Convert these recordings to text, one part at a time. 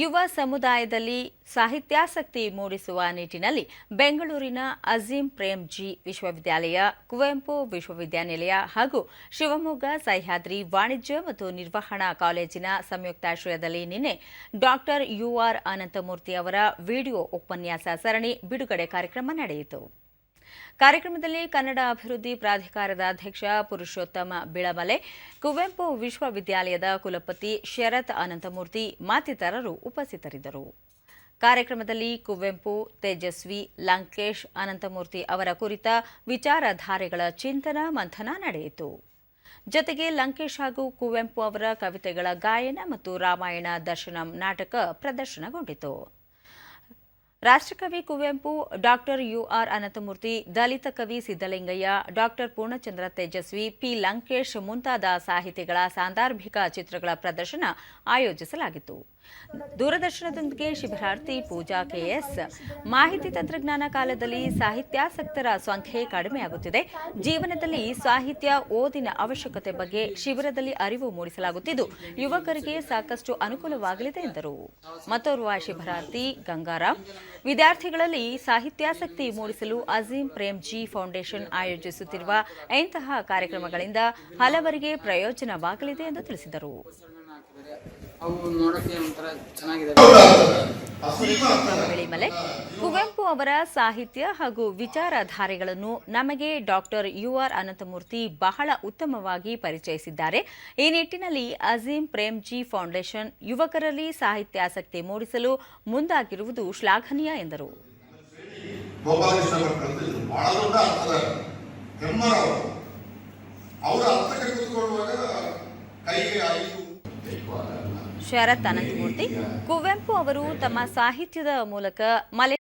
ಯುವ ಸಮುದಾಯದಲ್ಲಿ ಸಾಹಿತ್ಯಾಸಕ್ತಿ ಮೂಡಿಸುವ ನಿಟ್ಟಿನಲ್ಲಿ ಬೆಂಗಳೂರಿನ ಅಜೀಂ ಪ್ರೇಮ್ ಜಿ ವಿಶ್ವವಿದ್ಯಾಲಯ, ಕುವೆಂಪು ವಿಶ್ವವಿದ್ಯಾನಿಲಯ ಹಾಗೂ ಶಿವಮೊಗ್ಗ ಸಹ್ಯಾದ್ರಿ ವಾಣಿಜ್ಯ ಮತ್ತು ನಿರ್ವಹಣಾ ಕಾಲೇಜಿನ ಸಂಯುಕ್ತಾಶ್ರಯದಲ್ಲಿ ನಿನ್ನೆ ಡಾಕ್ಟರ್ ಯುಆರ್ ಅನಂತಮೂರ್ತಿ ಅವರ ವಿಡಿಯೋ ಉಪನ್ಯಾಸ ಸರಣಿ ಬಿಡುಗಡೆ ಕಾರ್ಯಕ್ರಮ ನಡೆಯಿತು. ಕಾರ್ಯಕ್ರಮದಲ್ಲಿ ಕನ್ನಡ ಅಭಿವೃದ್ಧಿ ಪ್ರಾಧಿಕಾರದ ಅಧ್ಯಕ್ಷ ಪುರುಷೋತ್ತಮ ಬಿಳಮಲೆ ಕುವೆಂಪು ವಿಶ್ವವಿದ್ಯಾಲಯದ ಕುಲಪತಿ ಶರತ್ ಅನಂತಮೂರ್ತಿ ಮತ್ತಿತರರು ಉಪಸ್ಥಿತರಿದ್ದರು. ಕಾರ್ಯಕ್ರಮದಲ್ಲಿ ಕುವೆಂಪು, ತೇಜಸ್ವಿ, ಲಂಕೇಶ್ ಅನಂತಮೂರ್ತಿ ಅವರ ಕುರಿತ ವಿಚಾರಧಾರೆಗಳ ಚಿಂತನ, ಮಂಥನ ನಡೆಯಿತು. ಜತೆಗೆ ಲಂಕೇಶ್ ಹಾಗೂ ಕುವೆಂಪು ಅವರ ಕವಿತೆಗಳ ಗಾಯನ ಮತ್ತು ರಾಮಾಯಣ ದರ್ಶನಂ ನಾಟಕ ಪ್ರದರ್ಶನಗೊಂಡಿತು. ರಾಷ್ಟ್ರಕವಿ Kuvempu, doctor U R Ananthamurthy, Dalit ಕವಿ ಸಿದ್ದಲಿಂಗಯ್ಯ, ಡಾಕ್ಟರ್ ಪೂರ್ಣಚಂದ್ರ ತೇಜಸ್ವಿ, ಪಿ. ಲಂಕೇಶ್ ಮುಂತಾದ ಸಾಹಿತಿಗಳ ಸಾಂದರ್ಭಿಕ ಚಿತ್ರಗಳ ಪ್ರದರ್ಶನ ಆಯೋಜಿಸಲಾಗಿತ್ತು. ದೂರದರ್ಶನದೊಂದಿಗೆ ಶಿಬಿರಾರ್ಥಿ ಪೂಜಾ ಕೆಎಸ್ ಮಾಹಿತಿ ತಂತ್ರಜ್ಞಾನ ಕಾಲದಲ್ಲಿ ಸಾಹಿತ್ಯಾಸಕ್ತರ ಸಂಖ್ಯೆ ಕಡಿಮೆಯಾಗುತ್ತಿದೆ. ಜೀವನದಲ್ಲಿ ಸಾಹಿತ್ಯ ಓದಿನ ಅವಶ್ಯಕತೆ ಬಗ್ಗೆ ಶಿಬಿರದಲ್ಲಿ ಅರಿವು ಮೂಡಿಸಲಾಗುತ್ತಿದ್ದು, ಯುವಕರಿಗೆ ಸಾಕಷ್ಟು ಅನುಕೂಲವಾಗಲಿದೆ ಎಂದರು. ಮತ್ತೋರ್ವ ಶಿಬಿರಾರ್ಥಿ ಗಂಗಾರಾಮ್ ವಿದ್ಯಾರ್ಥಿಗಳಲ್ಲಿ ಸಾಹಿತ್ಯಾಸಕ್ತಿ ಮೂಡಿಸಲು ಅಜೀಂ ಪ್ರೇಮ್ ಜಿ ಫೌಂಡೇಶನ್ ಆಯೋಜಿಸುತ್ತಿರುವ ಇಂತಹ ಕಾರ್ಯಕ್ರಮಗಳಿಂದ ಹಲವರಿಗೆ ಪ್ರಯೋಜನವಾಗಲಿದೆ ಎಂದು ತಿಳಿಸಿದರು. ನೋಡೋಕ್ಕೆ ಒಂಥರ ಕುವೆಂಪು ಅವರ ಸಾಹಿತ್ಯ ಹಾಗೂ ವಿಚಾರಧಾರೆಗಳನ್ನು ನಮಗೆ ಡಾಕ್ಟರ್ ಯುಆರ್ ಅನಂತಮೂರ್ತಿ ಬಹಳ ಉತ್ತಮವಾಗಿ ಪರಿಚಯಿಸಿದ್ದಾರೆ. ಈ ನಿಟ್ಟಿನಲ್ಲಿ ಅಜೀಂ ಪ್ರೇಮ್ಜಿ ಫೌಂಡೇಶನ್ ಯುವಕರಲ್ಲಿ ಸಾಹಿತ್ಯ ಆಸಕ್ತಿ ಮೂಡಿಸಲು ಮುಂದಾಗಿರುವುದು ಶ್ಲಾಘನೀಯ ಎಂದರು. ಗೋಪಾಲಕೃಷ್ಣ ಶರತ್ ಅನಂತಮೂರ್ತಿ. ಕುವೆಂಪು ಅವರು ತಮ್ಮ ಸಾಹಿತ್ಯದ ಮೂಲಕ ಮಲೆ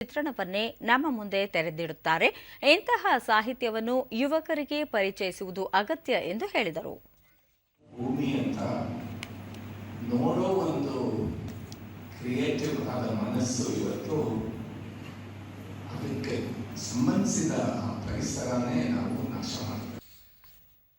ಚಿತ್ರಣವನ್ನೇ ನಮ್ಮ ಮುಂದೆ ತೆರೆದಿಡುತ್ತಾರೆ. ಇಂತಹ ಸಾಹಿತ್ಯವನ್ನು ಯುವಕರಿಗೆ ಪರಿಚಯಿಸುವುದು ಅಗತ್ಯ ಎಂದು ಹೇಳಿದರು. ಸಂಬಂಧಿಸಿದ ಪರಿಸರನೇ ನಾವು ನಾಶ ಮಾಡ್ತೀವಿ